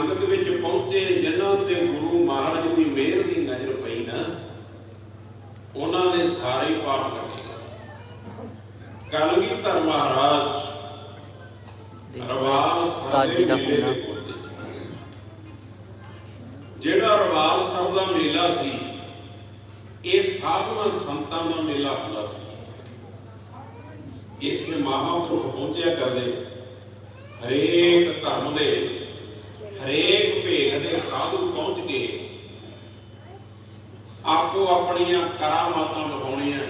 ਸੰਗਤ ਵਿੱਚ ਪਹੁੰਚੇ ਜਿਨ੍ਹਾਂ ਤੇ ਗੁਰੂ ਮਹਾਰਾਜ ਦੀ ਮਿਹਰ ਦੀ ਨਜ਼ਰ ਪਈ ਨਾ ਉਹਨਾਂ ਦੇ ਸਾਰੇ ਪਾਪ ਕੱਟੇਗਾ ਕਲਗੀਧਰ ਮਹਾਰਾਜ ਰਵਾਲ ਤਾਜੀ ਦਾ ਦੇ। ਜਿਹੜਾ ਰਵਾਲ ਸਾਹਿਬ ਦਾ ਮੇਲਾ ਸੀ ਇਹ ਸਾਧੂਆਂ ਸੰਤਾਂ ਦਾ ਮੇਲਾ ਹੁੰਦਾ ਸੀ। ਇੱਥੇ ਮਹਾਂਪੁਰਖ ਪਹੁੰਚਿਆ ਕਰਦੇ। ਹਰੇਕ ਧਰਮ ਦੇ ਹਰੇਕ ਭੇਦ ਦੇ ਸਾਧੂ ਪਹੁੰਚ ਕੇ ਆਪੋ ਆਪਣੀਆਂ ਕਰਾਮਾਤਾਂ ਵਿਖਾਉਣੀਆਂ,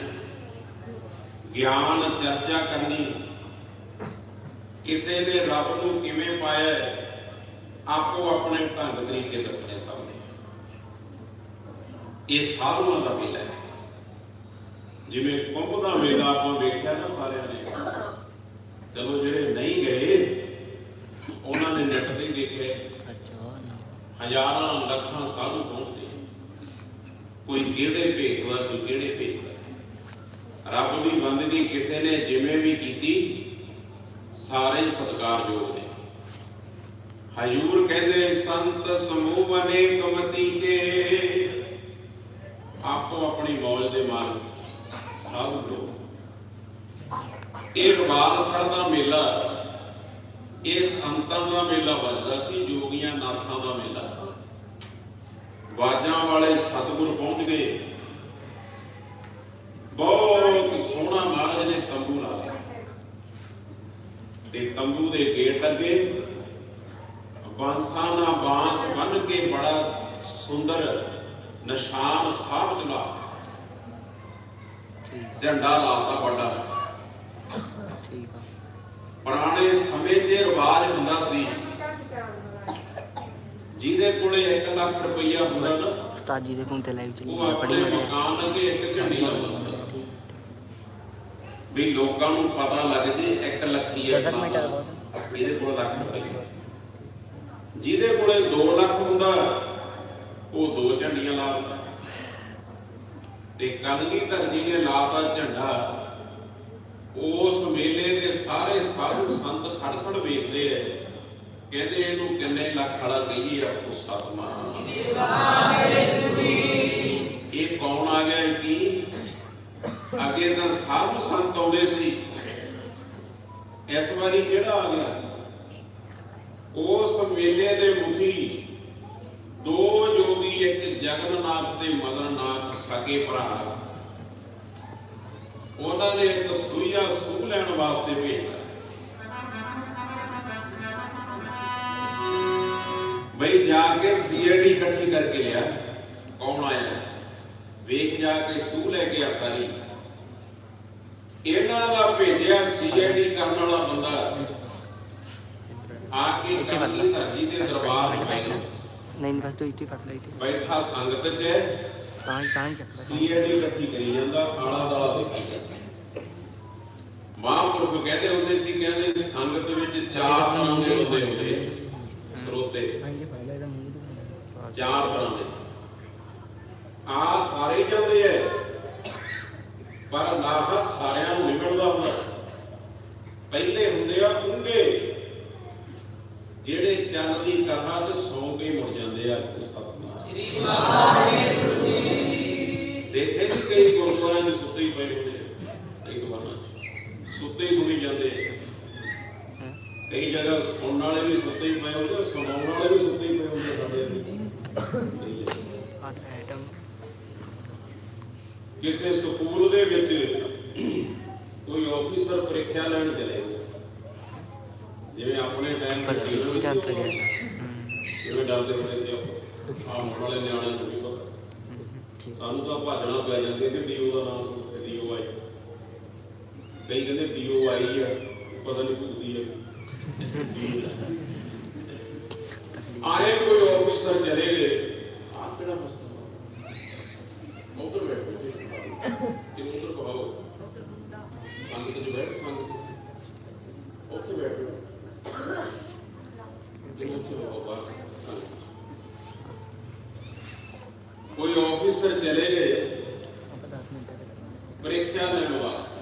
ਗਿਆਨ ਚਰਚਾ ਕਰਨੀ, ਕਿਸੇ ਨੇ ਰੱਬ ਨੂੰ ਕਿਵੇਂ ਪਾਇਆ ਆਪੋ ਆਪਣੇ ਢੰਗ ਤਰੀਕੇ ਦੱਸਣੇ ਸਭ ਨੇ ਇਹ ਸਾਧੂਆਂ ਦਾ ਮੇਲਾ ਹੈ। ਜਿਵੇਂ ਕੁੰਭ ਦਾ ਮੇਲਾ ਆਪਾਂ ਵੇਖਿਆ ਨਾ ਸਾਰਿਆਂ ਨੇ। ਚਲੋ ਜਿਹੜੇ ਨਹੀਂ ਗਏ ਉਹਨਾਂ ਨੇ ਨੈਟ ਤੇ ਹੀ ਦੇਖਿਆ ਅੱਛਾ ਨਾ ਹਜ਼ਾਰਾਂ ਲੱਖਾਂ ਸਾਧੂ ਪਹੁੰਚਦੇ ਕੋਈ ਕਿਹੜੇ ਭੇਖਦਾ ਕੋਈ ਕਿਹੜੇ ਭੇਖਦਾ ਰੱਬ ਦੀ ਬੰਦਗੀ ਕਿਸੇ ਨੇ ਜਿਵੇਂ ਵੀ ਕੀਤੀ, ਸਾਰੇ ਸਤਿਕਾਰਯੋਗ ਨੇ। ਹਜੂਰ ਕਹਿੰਦੇ, ਸੰਤ ਸਮੂਹ ਅਨੇਕ ਮਤੀ ਕੇ। ਆਪੋ ਆਪਣੀ ਮੌਜ ਦੇ ਮਾਲਕ, ਸਾਧੂ ਲੋਕ। ਇਹ ਰਵਾਲ ਸਰ ਦਾ ਮੇਲਾ, ਇਹ ਸੰਤਾਂ ਦਾ ਮੇਲਾ ਵੱਜਦਾ ਸੀ, ਜੋਗੀਆਂ ਨਾਥਾਂ ਦਾ ਮੇਲਾ। ਬਾਜਾਂ ਵਾਲੇ ਸਤਿਗੁਰ ਪਹੁੰਚ ਗਏ। ਬਹੁਤ ਸੋਹਣਾ ਮਹਾਰਾਜ ਨੇ ਤੰਬੂ ਲਾ ਲਿਆ। ਤੇ ਤੰਬੂ ਦੇ ਗੇਟ ਅੱਗੇ ਬਾਂਸਾਂ ਦਾ ਬਾਂਸ ਬੰਨ ਕੇ ਬੜਾ ਸੁੰਦਰ ਨਿਸ਼ਾਨ ਸਾਹਿਬ ਚਲਾ ਝੰਡਾ ਲਾਤਾ ਵੱਡਾ। ਆ ਠੀਕ ਆ। ਪੁਰਾਣੇ ਸਮੇਂ ਇਹ ਰਿਵਾਜ ਹੁੰਦਾ ਸੀ। ਜਿਹਦੇ ਕੋਲੇ 1 ਲੱਖ ਰੁਪਈਆ ਹੁੰਦਾ ਨਾ ਉਸਤਾਦ ਜੀ ਦੇ ਕੋਲ ਤੇ ਲਾਈਵ ਚੱਲੀ ਉਹ ਆਪਣੇ ਪੜੀ ਬੜੇ ਮਕਾਨ ਅੱਗੇ ਇੱਕ ਝੰਡੀ ਲਾਉਂਦਾ ਸੀ ਵੀ ਲੋਕਾਂ ਨੂੰ ਪਤਾ ਲੱਗ ਜੇ 1 ਲੱਖੀ ਹੈ ਮਿੰਟ ਆ। ਇਹਦੇ ਕੋਲ ਲੱਖ ਰੁਪਈਆ। ਜਿਹਦੇ ਕੋਲੇ 2 ਲੱਖ ਹੁੰਦਾ ਉਹ ਦੋ ਝੰਡੀਆਂ ਲਾ ਦਿੰਦਾ। ਤੇ ਕਲਗੀਧਰ ਜੀ ਨੇ ਲਾਤਾ ਝੰਡਾ। ਉਸ ਮੇਲੇ ਦੇ ਸਾਰੇ ਸਾਧੂ ਸੰਤ ਖੜਖੜ ਵੇਖਦੇ ਐ ਕਹਿੰਦੇ ਇਹਨੂੰ ਕਿੰਨੇ ਲੱਖ ਵਾਲਾ ਕਹੀਏ ਆਪੋ ਸਤਨਾਮ ਇਹ ਕੌਣ ਆ ਗਿਆ ਇਹ ਕੀ? ਅੱਗੇ ਤਾਂ ਸਾਧੂ ਸੰਤ ਆਉਂਦੇ ਸੀ। ਇਸ ਵਾਰੀ ਕਿਹੜਾ ਆ ਗਿਆ? ਉਸ ਮੇਲੇ ਦੇ ਮੁਖੀ ਦੋ ਜੋਗੀ, ਇੱਕ ਜਗਨਨਾਥ ਤੇ ਮਦਨਨਾਥ ਸਕੇ ਭਰਾ। ਉਹਨਾਂ ਨੇ ਇੱਕ ਸੂਈਆ ਸੂ ਲੈਣ ਵਾਸਤੇ ਭੇਜਿਆ ਬਈ ਜਾ ਕੇ ਸੀਆਈਡੀ ਇਕੱਠੀ ਕਰਕੇ ਲਿਆ। ਕੌਣ ਆਇਆ? ਵੇਖ ਜਾ ਕੇ ਸੂਹ ਲੈ ਕੇ ਆ ਸਾਰੀ। ਇਹਨਾਂ ਦਾ ਭੇਜਿਆ ਸੀਆਈਡੀ ਕਰਨ ਵਾਲਾ ਬੰਦਾ। ਆ ਕੇ ਇੱਥੇ ਵੜ ਲੈ। ਕਲਗੀ ਧਰਜੀ ਦੇ ਦਰਬਾਰ ਬੈਠਾ। ਨਹੀਂ ਬਸ ਤੂੰ ਇੱਥੇ ਫੜ ਲੈ ਇੱਥੇ। ਬੈਠਾ ਸੰਗਤ 'ਚ। ਤਾਂ ਹੀ ਤਾਂ ਹੀ ਚੱਕ ਲੈ। ਸੀਆਈਡੀ ਇਕੱਠੀ ਕਰੀ ਜਾਂਦਾ ਆਲਾ ਦਾਲਾ ਦੇਖੀ ਜਾਂਦਾ। ਮਹਾਂਪੁਰਖ ਕਹਿੰਦੇ ਹੁੰਦੇ ਸੀ ਕਹਿੰਦੇ ਸੰਗਤ ਵਿੱਚ ਚਾਰ ਤਰ੍ਹਾਂ ਦੇ ਹੁੰਦੇ ਹੁੰਦੇ ਸਰੋਤੇ। ਚਾਰ ਤਰ੍ਹਾਂ ਦੇ। ਆ ਸਾਰੇ ਜਾਂਦੇ ਐ ਪਰ ਲਾਹਾ ਸਾਰਿਆਂ ਨੂੰ ਨਿਕਲਦਾ ਹੁੰਦਾ। ਪਹਿਲੇ ਹੁੰਦੇ ਆ ਉਂਗੇ ਜਿਹੜੇ ਚੱਲਦੀ ਕਥਾ ਤੇ ਸੌ ਕੇ ਮੁੜ ਜਾਂਦੇ ਆ ਸਤਨਾਮ ਦੇਖੇ ਜੀ ਕਈ ਗੁਰਦੁਆਰਿਆਂ ਦੇ ਸੁੱਤੇ ਹੀ ਪਏ ਹੁੰਦੇ ਆ ਇੱਕ ਵਾਰ ਸੁੱਤੇ ਹੀ ਸੁਣੀ ਜਾਂਦੇ ਆ। ਕਈ ਜਗ੍ਹਾ ਸੁਣਨ ਵਾਲੇ ਵੀ ਸੁੱਤੇ ਹੀ ਪਏ ਹੁੰਦੇ ਸੁਣਾਉਣ ਵਾਲੇ ਵੀ ਸੁੱਤੇ ਹੀ ਪਏ ਹੁੰਦੇ ਸਾਡੇ ਐਟਮ ਕਿਸੇ ਸਕੂਲ ਦੇ ਵਿੱਚ ਕੋਈ ਆਫੀਸਰ ਪ੍ਰੀਖਿਆ ਲੈਣ ਚਲੇ। ਜਿਵੇਂ ਆਪਣੇ ਟਾਈਮ ਤੇ ਤਾਂ ਅੰਤਰ ਗਿਆ ਜਿਵੇਂ ਡਰਦੇ ਹੁੰਦੇ ਸੀ ਆਪਾਂ ਆਹ ਹੁਣ ਵਾਲੇ ਨਿਆਣਿਆਂ ਨੂੰ ਵੀ ਪਤਾ। ਸਾਨੂੰ ਤਾਂ ਭਾਜਣਾ ਪੈ ਜਾਂਦੀ ਸੀ ਡੀਓ ਦਾ ਨਾਮ ਸੁਣ ਕੇ ਡੀਓ ਆਈ। ਕਈ ਕਹਿੰਦੇ ਡੀਓ ਆਈ ਆ ਪਤਾ ਨਹੀਂ ਭੁੱਲਦੀ ਹੈ ਚਲੇ ਆ। ਕਿਹੜਾ ਮਸਲਾ ਉਧਰ ਬੈਠੋ ਜੀ ਕਿ ਉਧਰ ਕਹਾਓ ਸੰਗਤ ਚ ਬੈਠ ਸੰਗਤ ਚ। ਉੱਥੇ ਬੈਠੋ ਕਿ ਉੱਥੇ ਬਹੋ ਬਾਹਰ ਸੰਗਤ ਚ। ਕੋਈ ਆਫੀਸਰ ਚਲੇ ਗਏ ਆਪਾਂ 10 ਮਿੰਟ ਤੱਕ ਪ੍ਰੀਖਿਆ ਲੈਣ ਵਾਸਤੇ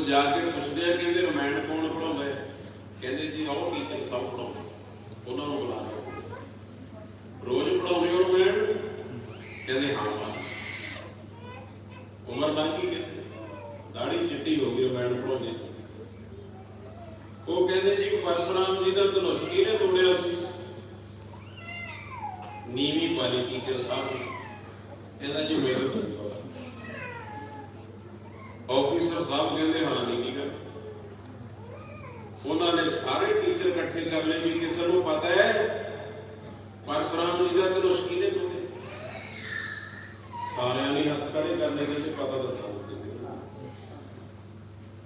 ਉਹ ਜਾ ਕੇ ਪੁੱਛਦੇ ਆ, ਕਹਿੰਦੇ ਰਮਾਇਣ ਕੌਣ ਪੜਾਉਂਦਾ ਹੈ? ਕਹਿੰਦੇ ਜੀ, ਆਓ ਟੀਚਰ ਸਭ ਪੜਾਉਂਦੇ ਉਹਨਾਂ ਨੂੰ ਬੁਲਾ ਲਿਆ। ਰੋਜ਼ ਪੜਾਉਂਦੇ ਹੋ ਰਮਾਇਣ ਕਹਿੰਦੇ ਹਾਂ ਉਮਰ ਲੰਘ ਗਈ ਦਾੜੀ ਚਿੱਟੀ ਹੋ ਗਈ ਰਮਾਇਣ ਪੜਾਉਂਦੇ ਉਹ ਕਹਿੰਦੇ ਜੀ ਪਰਸ਼ੁਰਾਮ ਜੀ ਦਾ ਧਨੁਸ਼ ਕਿਹਨੇ ਤੋੜਿਆ ਸੀ? ਨੀਵੀਂ ਪਾਲੀ ਟੀਚਰ ਸਾਹਿਬ ਨੇ। ਇਹਦਾ ਜੀ ਮੇਰੇ ਤੋਂ ਆਫੀਸਰ ਸਾਹਿਬ ਕਹਿੰਦੇ ਹਾਂ ਨਹੀਂ ਕੀ ਗੱਲ ਉਹਨਾਂ ਨੇ ਸਾਰੇ ਟੀਚਰ ਇਕੱਠੇ ਕਰ ਲਏ ਵੀ ਕਿਸੇ ਨੂੰ ਪਤਾ ਹੈ ਪਰਸ਼ੁਰਾਮ ਜੀ ਦਾ ਧਨੁਸ਼ ਕਿਹਨੇ ਤੋੜਿਆ ਸਾਰਿਆਂ ਨੇ ਹੱਥ ਖੜੇ ਕਰਨੇ ਲਏ ਕਹਿੰਦੇ ਪਤਾ ਦੱਸੋ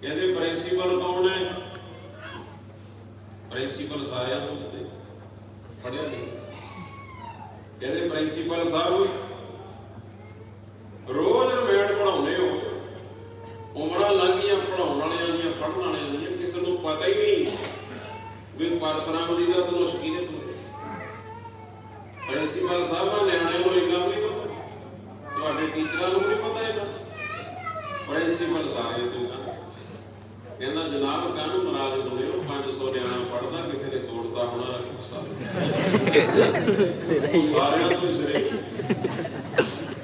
ਕਹਿੰਦੇ, ਪ੍ਰਿੰਸੀਪਲ ਕੌਣ ਹੈ? ਪ੍ਰਿੰਸੀਪਲ ਸਾਰਿਆਂ ਤੋਂ ਉੱਤੇ ਪੜਿਆ ਨਹੀਂ। ਕਹਿੰਦੇ, ਪ੍ਰਿੰਸੀਪਲ ਸਾਹਿਬ ਰੋਜ਼ ਰਮੇਡ ਪੜਾਉਨੇ ਹੋ ਉਮਰਾਂ ਲੰਘੀਆਂ ਪੜਾਉਣ ਵਾਲਿਆਂ ਦੀਆਂ ਪੜ੍ਹਨ ਵਾਲਿਆਂ ਦੀਆਂ ਕਿਸੇ ਨੂੰ ਪਤਾ ਹੀ ਨਹੀਂ ਵੀ ਪਰਸਰਾਮ ਜੀ ਦਾ ਧਨੁਸ਼ ਕਿਹਨੇ ਤੋੜਿਆ ਪ੍ਰਿੰਸੀਪਲ ਸਾਹਿਬ ਆ ਨੂੰ ਇਹ ਗੱਲ ਨਹੀਂ ਪਤਾ। ਤੁਹਾਡੇ ਟੀਚਰਾਂ ਨੂੰ ਨਹੀਂ ਪਤਾ ਇਹ ਪ੍ਰਿੰਸੀਪਲ ਸਾਰੇ ਤੋਂ ਕਹਿੰਦਾ, ਜਨਾਬ ਕਾਹਨੂੰ ਨਾਰਾਜ਼ ਹੋਣੇ ਹੋ 500 ਨਿਆਣਾ ਪੜਦਾ ਕਿਸੇ ਨੇ ਤੋੜਦਾ ਹੋਣਾ ਸ਼ਖਸਾ ਸਾਰਿਆਂ ਤੋਂ ਸਿਰੇ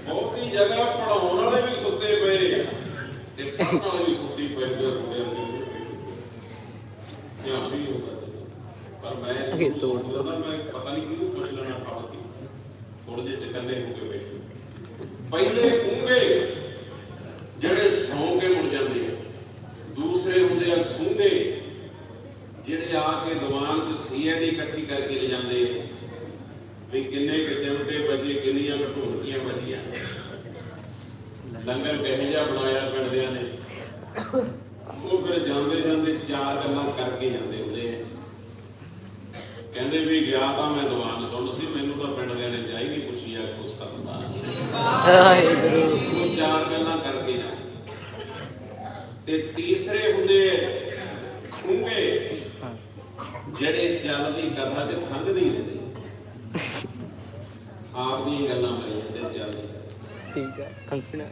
ਬਹੁਤੀ ਜਗ੍ਹਾ ਪੜਾਉਣ ਵਾਲੇ ਵੀ ਸੁੱਤੇ ਪਏ ਆ ਤੇ ਪੜ੍ਹਨ ਵਾਲੇ ਵੀ ਸੁੱਤੀ ਪਏ ਤੇ ਸੁਣਿਆ ਜਾਂ ਵੀ ਹੋਗਾ ਪਰ ਮੈਂ ਅੱਗੇ ਇਹ ਤੋੜ ਸੋਚਦਾ ਮੈਂ ਪਤਾ ਨਹੀਂ ਕਿਹਨੂੰ ਪੁੱਛ ਲੈਣਾ ਪੜ ਕੇ ਥੋੜੇ ਜਿਹੇ ਚਕੰਨੇ ਹੋ ਕੇ ਬੈਠੇ ਪਹਿਲੇ ਕੂੰਗੇ ਜਿਹੜੇ ਸੌਂ ਕੇ ਮੁੜ ਜਾਂਦੇ ਆ ਦੂਸਰੇ ਹੁੰਦੇ ਆ ਸੁੰਘੇ ਜਿਹੜੇ ਆ ਕੇ ਸੀਐਡੀ ਇਕੱਠੀ ਕਰਕੇ ਲੈ ਜਾਂਦੇ ਵੀ ਕਿੰਨੇ ਕੁ ਚਮਟੇ ਬਚੇ ਕਿੰਨੀਆਂ ਢੋਲਕੀਆਂ ਬਚੀਆਂ ਲੰਗਰ ਕਹੇ ਜਿਹਾ ਬਣਾਇਆ ਪਿੰਡਿਆਂ ਨੇ। ਉਹ ਫਿਰ ਜਾਂਦੇ ਜਾਂਦੇ ਚਾਰ ਗੱਲਾਂ ਕਰਕੇ ਜਾਂਦੇ ਹੁੰਦੇ ਆ। ਕਹਿੰਦੇ ਵੀ ਗਿਆ ਤਾਂ ਮੈਂ ਦੀਵਾਨ ਸੁਣ ਸੀ ਮੈਨੂੰ ਤਾਂ ਪਿੰਡਿਆਂ ਨੇ ਚਾਹੀਦੀ ਪੁੱਛੀ ਆ ਕੁਛ ਕਰਦਾ ਉਹ ਚਾਰ ਗੱਲਾਂ ਕਰਕੇ ਜਾਂਦੇ। ਤੇ ਤੀਸਰੇ ਹੁੰਦੇ ਜਿਹੜੇ ਚੱਲਦੀ ਕਥਾ ਚ ਸੰਗਦੀ ਰਹਿੰਦੇ ਆਪ ਦੀਆਂ ਗੱਲਾਂ ਮਰੀ ਜਾਂਦੇ ਚੱਲਦੀ ਠੀਕ ਹੈ ਕੰਕਣਾ।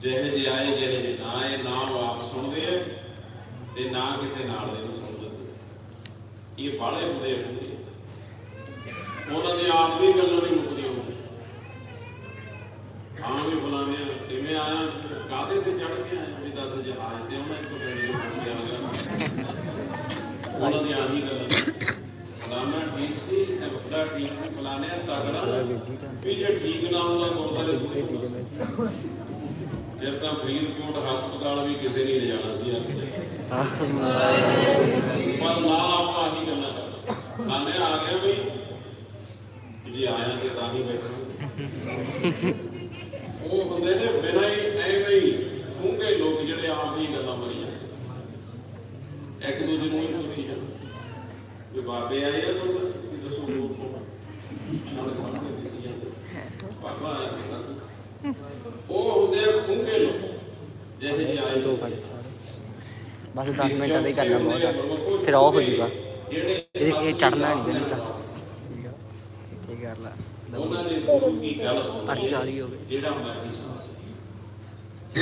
ਜਿਹੇ ਜਿਹੇ ਆਏ ਜਿਹੇ ਜਿਹੇ ਨਾ ਆਏ ਨਾ ਉਹ ਆਪ ਸੁਣਦੇ ਆ ਤੇ ਨਾ ਕਿਸੇ ਨਾਲ ਦੇ ਨੂੰ ਸੁਣਦੇ ਇਹ ਬਾਲੇ ਹੁੰਦੇ ਖੁੰਗੇ ਉਹਨਾਂ ਦੇ ਆਪ ਦੀ ਗੱਲਾਂ ਨਹੀਂ ਮੁੱਕਦੀਆਂ ਆਉਂ ਵੀ ਬੁਲਾਉਂਦੇ ਆ ਕਿਵੇਂ ਆਇਆ ਕਾਹਦੇ ਤੇ ਚੜ ਕੇ ਆਇਆ? ਵੀ ਦੱਸ ਜਹਾਜ਼ ਤੇ ਆਉਣਾ ਇੱਕ ਪਿੰਡ ਨੂੰ ਪਹੁੰਚ ਗਿਆ ਉਹਨਾਂ ਦੀ ਆਹੀ ਗੱਲਾਂ ਸੀ ਠੀਕ ਸੀ ਫਲਾਣੇ ਤਗੜਾ। ਵੀ ਜੇ ਠੀਕ ਨਾ ਹੁੰਦਾ ਗੁਰਦਾਰੇ ਫਿਰ ਤਾਂ ਫਰੀਦਕੋਟ ਹਸਪਤਾਲ ਵੀ ਕਿਸੇ ਨੇ ਲਿਜਾਣਾ ਸੀ ਪਰ ਨਾ ਆਪਾਂ ਆਹੀ ਗੱਲਾਂ ਕਰਦੇ। ਆ ਗਿਆ ਵੀ ਜੇ ਆਇਆ ਤੇ ਤਾਂ ਹੀ ਬੈਠਾ ਉਹ ਹੁੰਦੇ ਨੇ ਬਿਨਾਂ ਹੀ ਐਵੇਂ ਹੀ ਖੂੰਗੇ ਲੋਕ ਜਿਹੜੇ ਆਪ ਹੀ ਗੱਲਾਂ ਮਰੀ ਜਾਂਦੇ ਇੱਕ ਦੂਜੇ ਨੂੰ ਹੀ ਪੁੱਛੀ ਜਾਂਦੇ। ਵੀ ਬਾਬੇ ਆਏ ਆ ਤਾਂ ਉਹ ਹੁੰਦੇ ਆ ਖੂੰਗੇ ਲੋਕ ਜਿਹੇ ਜਿਹੇ ਆਏ ਦੋ ਬਸ 10 ਮਿੰਟਾਂ ਦਾ ਹੀ ਕਰਨਾ ਬਹੁਤ ਆ। ਫਿਰ ਆਫ ਹੋ ਜਾਊਗਾ। ਜਿਹੜੇ ਇਹ ਇਹ ਚੜਨਾ ਨਹੀਂ ਚਾਹੀਦਾ ਇੱਥੇ ਕਰ ਲਾ। ਉਹਨਾਂ ਨੇ ਗੁਰੂ ਗੱਲ ਸੁਣੀ ਅਰਚਾਰੀ ਹੋ ਗਏ। ਜਿਹੜਾ ਮਰਜ਼ੀ ਸੁਣਾ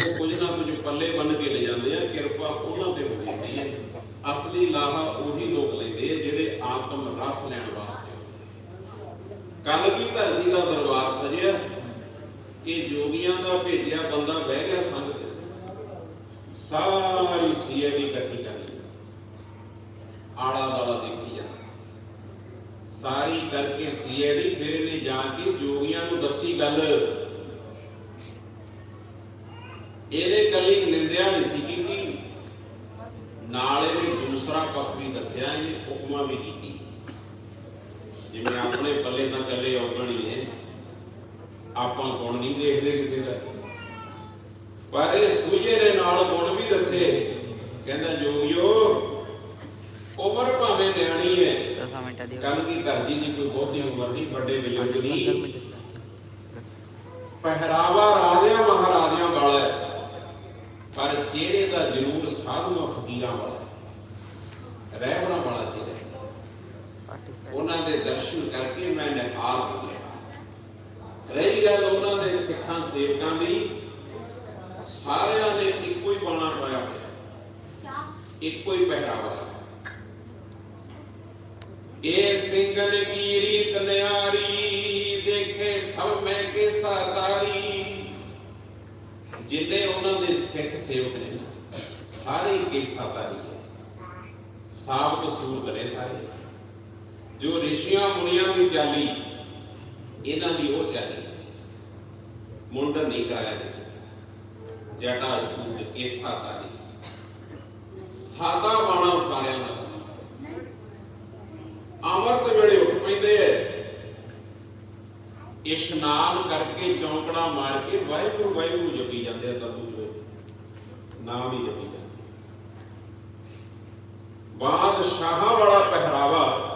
ਉਹ ਕੁਝ ਨਾ ਕੁਝ ਪੱਲੇ ਬੰਨ ਕੇ ਲੈ ਜਾਂਦੇ ਆ ਕਿਰਪਾ ਉਹਨਾਂ ਤੇ ਹੋ ਜਾਂਦੀ ਹੈ ਅਸਲੀ ਲਾਹਾ ਉਹੀ ਲੋਕ ਲੈਂਦੇ ਆ ਜਿਹੜੇ ਆਤਮ ਰਸ ਲੈਣ ਵਾਸਤੇ ਕੱਲ ਕੀ ਧਰਤੀ ਦਾ ਦਰਬਾਰ ਸਜਿਆ? ਇਹ ਜੋਗੀਆਂ ਦਾ ਭੇਜਿਆ ਬੰਦਾ ਬਹਿ ਗਿਆ ਸੰਗਤ ਚ। ਸਾਰੀ ਸੀਆਈਡੀ ਇਕੱਠੀ ਕਰ ਲਈ। ਆਲਾ ਦਾਲਾ ਦੇਖੀ ਜਾ। ਸਾਰੀ ਕਰਕੇ ਸੀਆਈਡੀ ਫਿਰ ਇਹਨੇ ਜਾ ਕੇ ਜੋਗੀਆਂ ਨੂੰ ਦੱਸੀ ਗੱਲ। ਇਹਦੇ ਕਲੀ ਨਿੰਦਿਆ ਨਹੀਂ ਸੀ ਕੀਤੀ। ਨਾਲ ਇਹਨੇ ਦੂਸਰਾ ਪੱਖ ਵੀ ਦੱਸਿਆ, ਇਹਨੇ ਹੁਕਮਾਂ ਵੀ ਕੀਤੀ। ਜਿਵੇਂ ਆਪਣੇ ਪੱਲੇ ਤਾਂ ਕੱਲੇ ਔਗਣ ਹੀ ਆਪਾਂ ਗੁਣ ਨਹੀਂ ਦੇਖਦੇ ਕਿਸੇ ਦਾ। ਪਰ ਇਹ ਸੂਝੇ ਦੇ ਨਾਲ ਗੁਣ ਵੀ ਦੱਸੇ। ਕਹਿੰਦਾ ਜੋਗਿਓ ਉਮਰ ਭਾਵੇਂ ਨਿਆਣੀ ਹੈ। 10 ਮਿੰਟਾਂ ਦੀ ਤਰਜੀ ਦੀ ਕੋਈ ਬਹੁਤੀ ਉਮਰ ਨਹੀਂ ਵੱਡੇ ਬਜ਼ੁਰਗ ਨਹੀਂ। ਪਹਿਰਾਵਾ ਰਾਜਿਆਂ ਮਹਾਰਾਜਿਆਂ ਵਾਲਾ ਪਰ ਚਿਹਰੇ ਦਾ ਜਨੂਨ ਸਾਧੂਆਂ ਫਕੀਰਾਂ ਵਾਲਾ। ਰਹਿਬਰਾਂ ਵਾਲਾ ਚਿਹਰਾ। ਉਹਨਾਂ ਦੇ ਦਰਸ਼ਨ ਕਰਕੇ ਮੈਂ ਨਿਹਾਲ ਹੋ ਗਿਆ। ਰਹੀ ਗੱਲ ਉਹਨਾਂ ਦੇ ਸਿੱਖਾਂ, ਸੇਵਕਾਂ ਦੀ, ਸਾਰਿਆਂ ਨੇ ਇੱਕੋ ਹੀ ਬਾਣਾ ਪਾਇਆ ਹੋਇਆ। ਇੱਕੋ ਹੀ ਪਹਿਰਾਵਾ ਇਹ ਸਿੰਘਨ ਕੀ ਰੀਤ ਨਿਆਰੀ, ਦੇਖੇ ਸਭ ਮੈਂ ਕੇ ਸਾਤਾਰੀ ਜਿੰਨੇ ਉਹਨਾਂ ਦੇ ਸਿੱਖ ਸੇਵਕ ਨੇ, ਸਾਰੇ ਕੇਸਾ ਤਾਰੀ ਹੈ ਸਾਬਤ ਸੂਰਤ ਨੇ ਸਾਰੇ। ਜੋ ਰਿਸ਼ੀਆਂ ਮੁਨੀਆਂ ਦੀ ਚਾਲੀ ਇਹਨਾਂ ਦੀ ਉਹ ਚਾਲੀ ਹੈ। ਮੁੰਡਨ ਨਹੀਂ ਕਰਾਇਆ ਕਿਸੇ ਜਟਾ ਸੂਰ ਕੇਸਾ ਤਾਰੀ ਸਾਦਾ ਬਾਣਾ ਸਾਰਿਆਂ ਦਾ ਅਮਰਤ ਵੇਲੇ ਉੱਠ ਪੈਂਦੇ ਐ। ਇਸ਼ਨਾਨ ਕਰਕੇ ਚੌਂਕੜਾ ਮਾਰ ਕੇ ਵਾਹਿਗੁਰੂ ਵਾਹਿਗੁਰੂ ਜਪੀ ਜਾਂਦੇ ਆ ਤੰਦੂ ਦੇ ਨਾਮ ਹੀ ਜਪੀ ਜਾਂਦੇ ਬਾਦਸ਼ਾਹਾਂ ਵਾਲਾ ਪਹਿਰਾਵਾ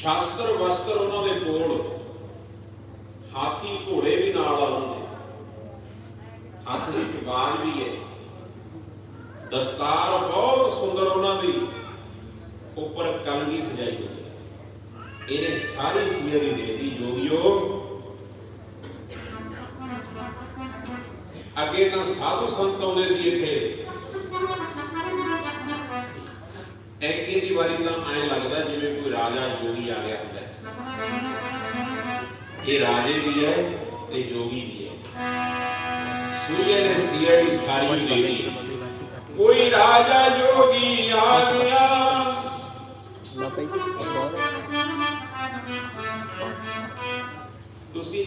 ਸ਼ਾਸਤਰ ਵਸਤਰ ਉਹਨਾਂ ਦੇ ਕੋਲ, ਹਾਥੀ ਘੋੜੇ ਵੀ ਨਾਲ ਆ ਉਹਨਾਂ ਦੀ ਹੱਥ ਵਿੱਚ ਬਾਜ ਵੀ ਹੈ। ਦਸਤਾਰ ਬਹੁਤ ਸੁੰਦਰ ਉਹਨਾਂ ਦੀ, ਉੱਪਰ ਕਲਗੀ ਸਜਾਈ ਹੋਈ ਹੈ। ਇਹਨੇ ਸਾਰੀ ਸੀਰ ਦੇ ਦੇਤੀ ਯੋਗਿਓ ਅੱਗੇ ਤਾਂ ਸਾਧੂ ਸੰਤ ਆਉਂਦੇ ਸੀ ਇੱਥੇ। ਐਕੀ ਦੀ ਵਾਰੀ ਤਾਂ ਐਂ ਲੱਗਦਾ ਜਿਵੇਂ ਕੋਈ ਰਾਜਾ ਯੋਗੀ ਆ ਗਿਆ ਹੁੰਦਾ। ਇਹ ਰਾਜੇ ਵੀ ਹੈ ਤੇ ਯੋਗੀ ਵੀ ਹੈ। ਸੂਏ ਨੇ ਸੀਆਈਡੀ ਸਾਰੀ ਦੇ ਦਿੱਤੀ। ਕੋਈ ਰਾਜਾ ਯੋਗੀ ਆ ਗਿਆ। ਤੁਸੀਂ